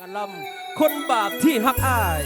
กะลำคนบาปที่หักอาย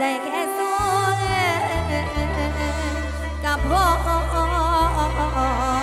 ได้แค่โซเลกับพ่อ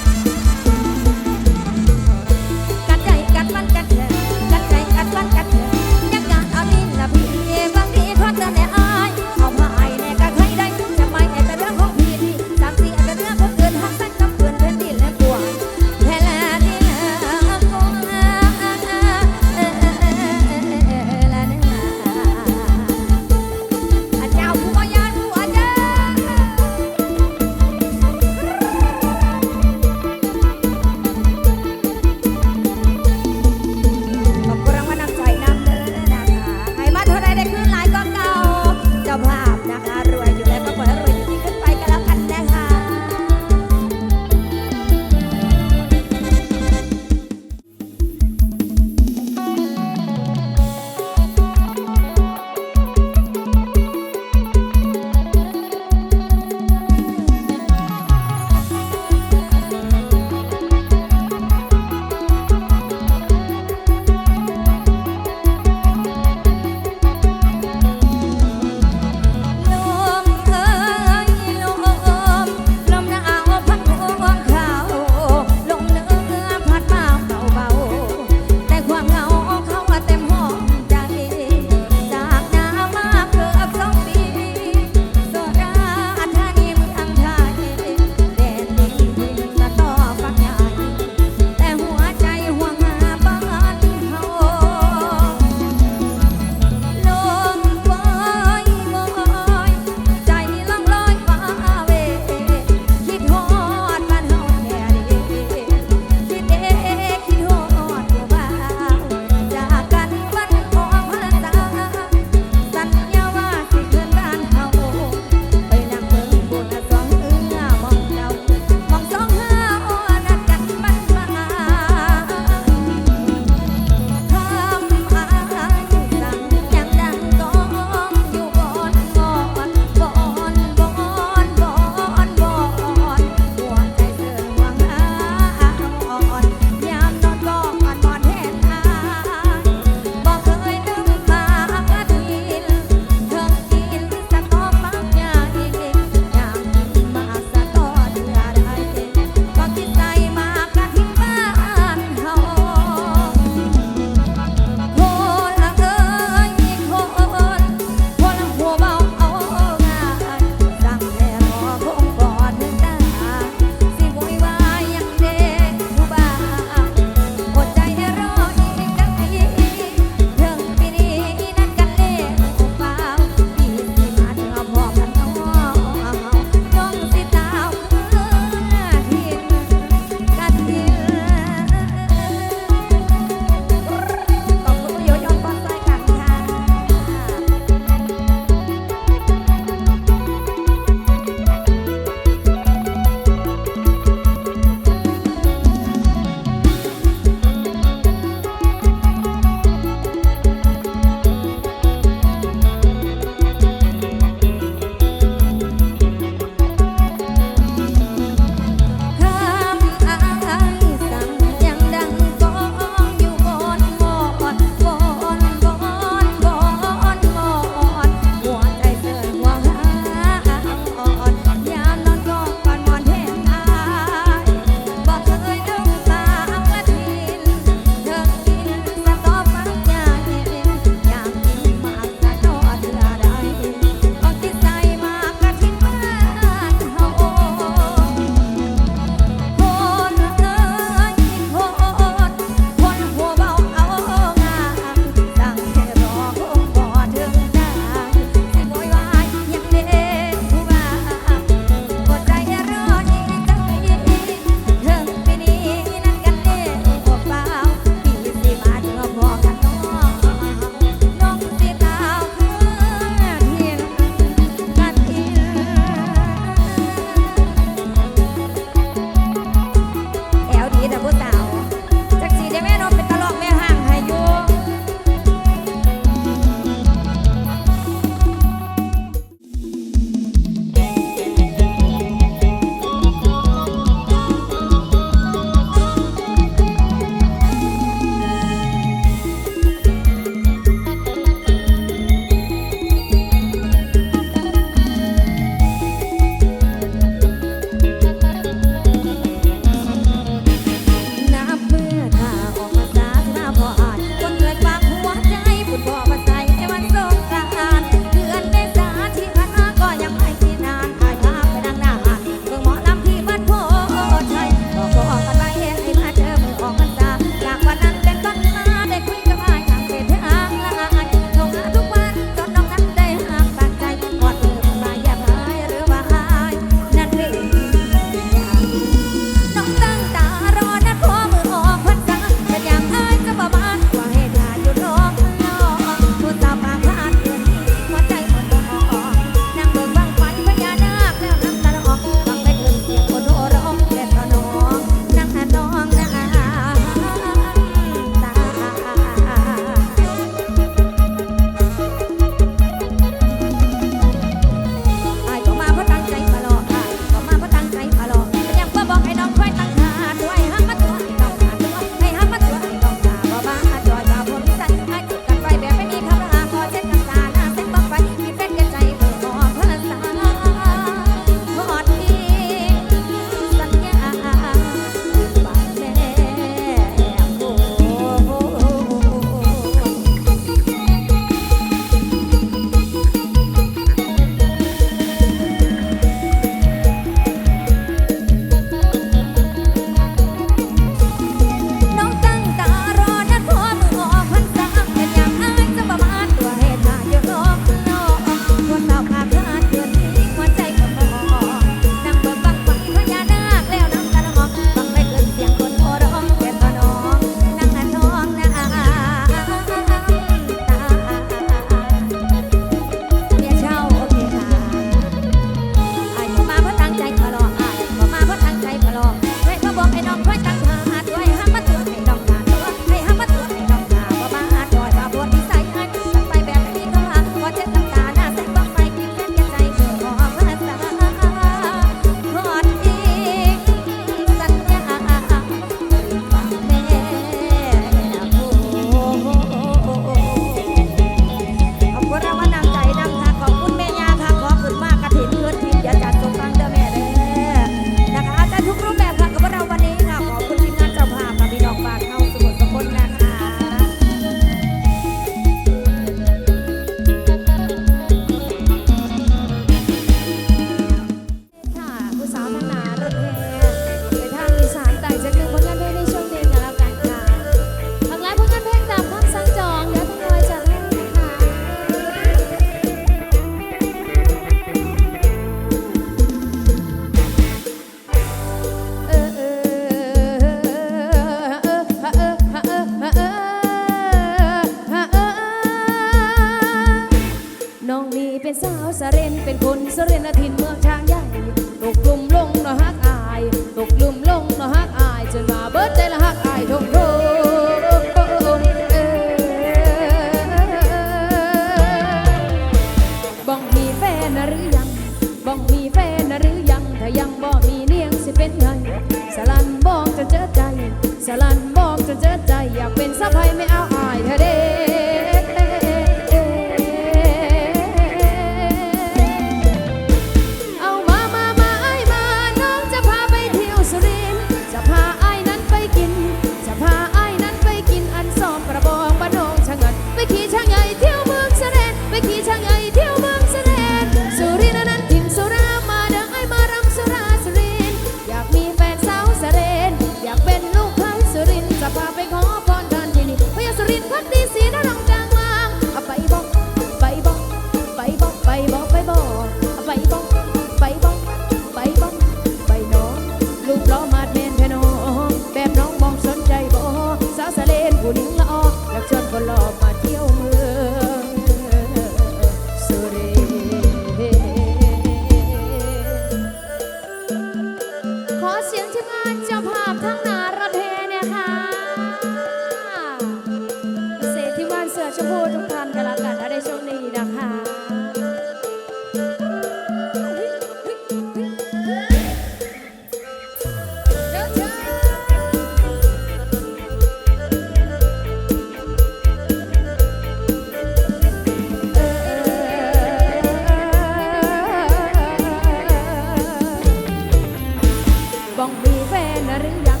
บ้องมีแฟนหรือยัง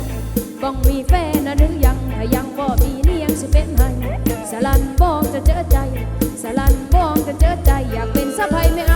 บ้องมีแฟนหรือยังถ้ายังบ่มีเลี้ยงสิเป็นไงซสลันบ้องจะเจอใจ สลันบ้องจะเจอใจอยากเป็นสะพายไม่เอา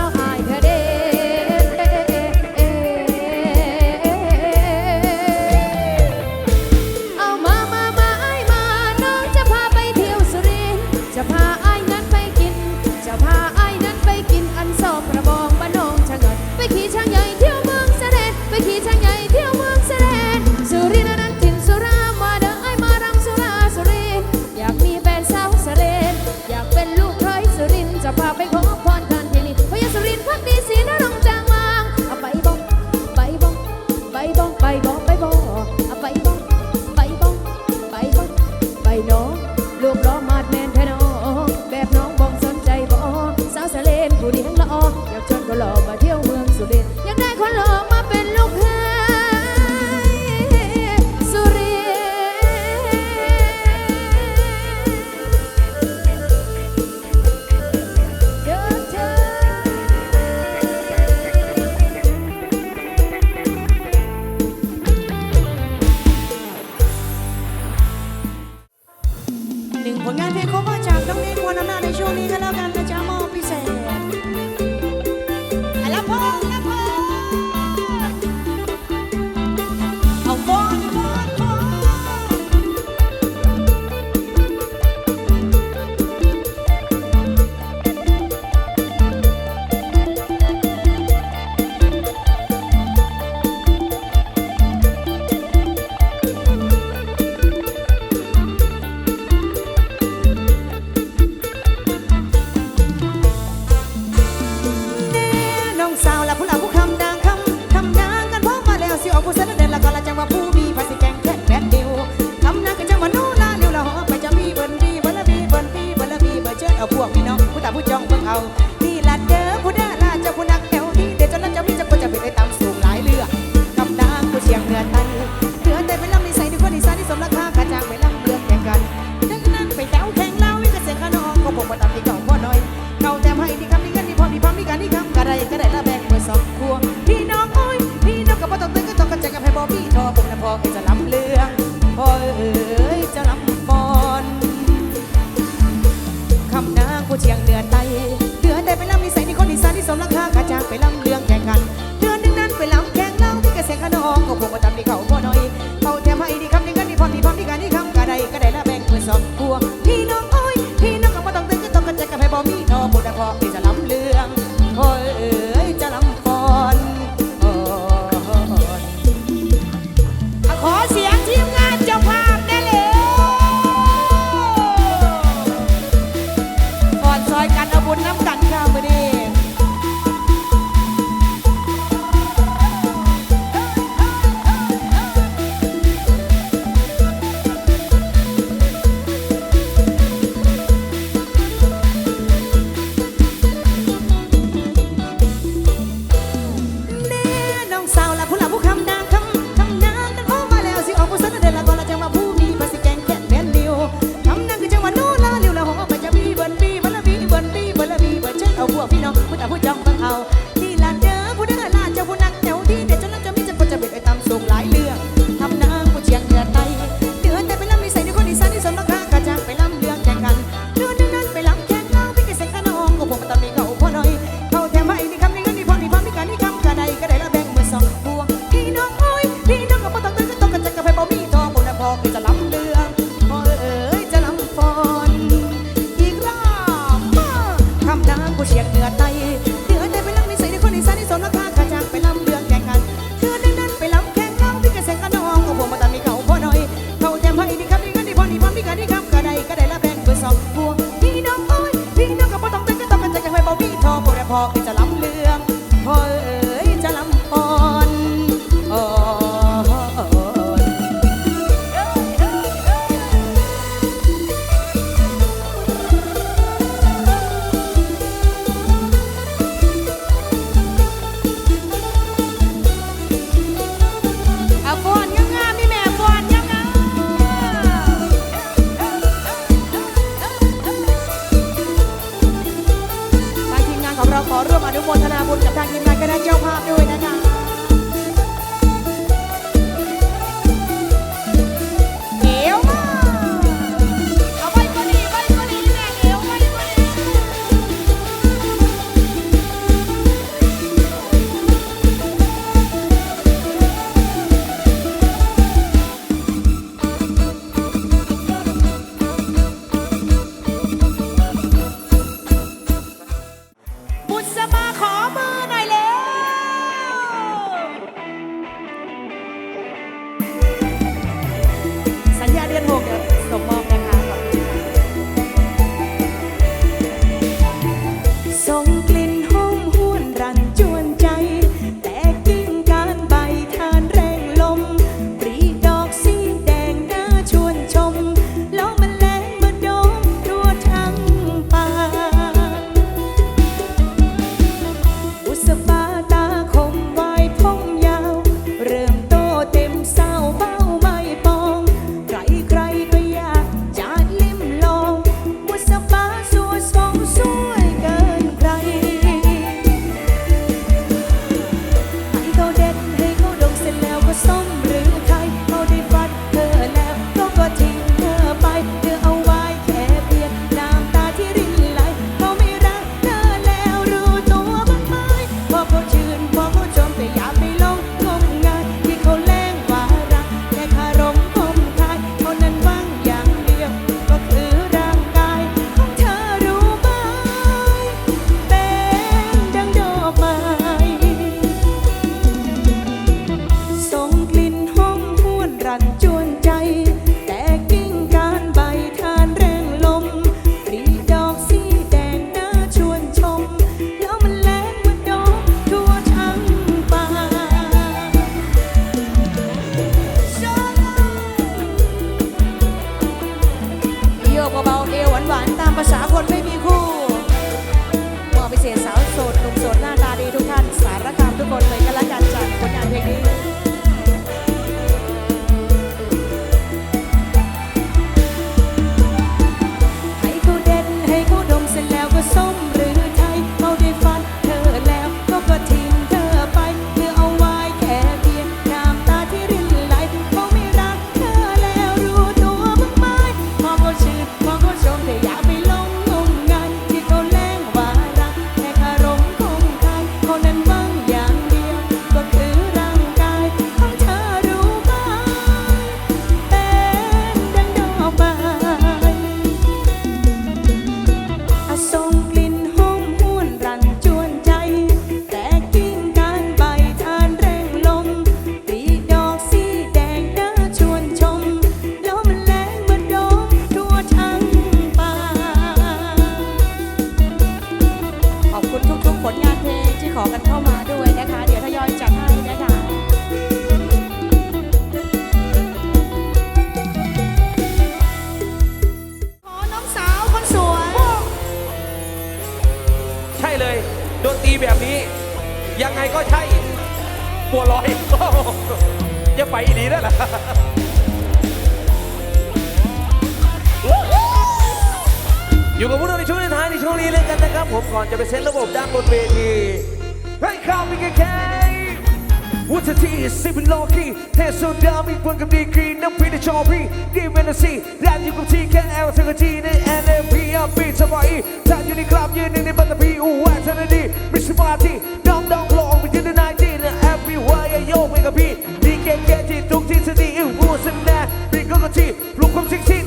ที่สิบเโลกีเทสุดามีผลกับดีกรีน้ำพีในชอพีดีเมนซีแดนอยู่กับทีแค่เอลเทคโนโลยีในแอนเอ็มพีอัพปีสบายอีแดนอยู่ในคลับยืนหนึ่งในบัตตพีอูแวนเทนดีมิสมาที่ดอมดอมงลองไปยืนในไนายจีนแอฟบีวายโยกไปกับพีดีเกเกที่ทุกที่สตีอิวบูสแน่ดีก็ก็ที่ลุกความสิ่งที่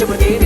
to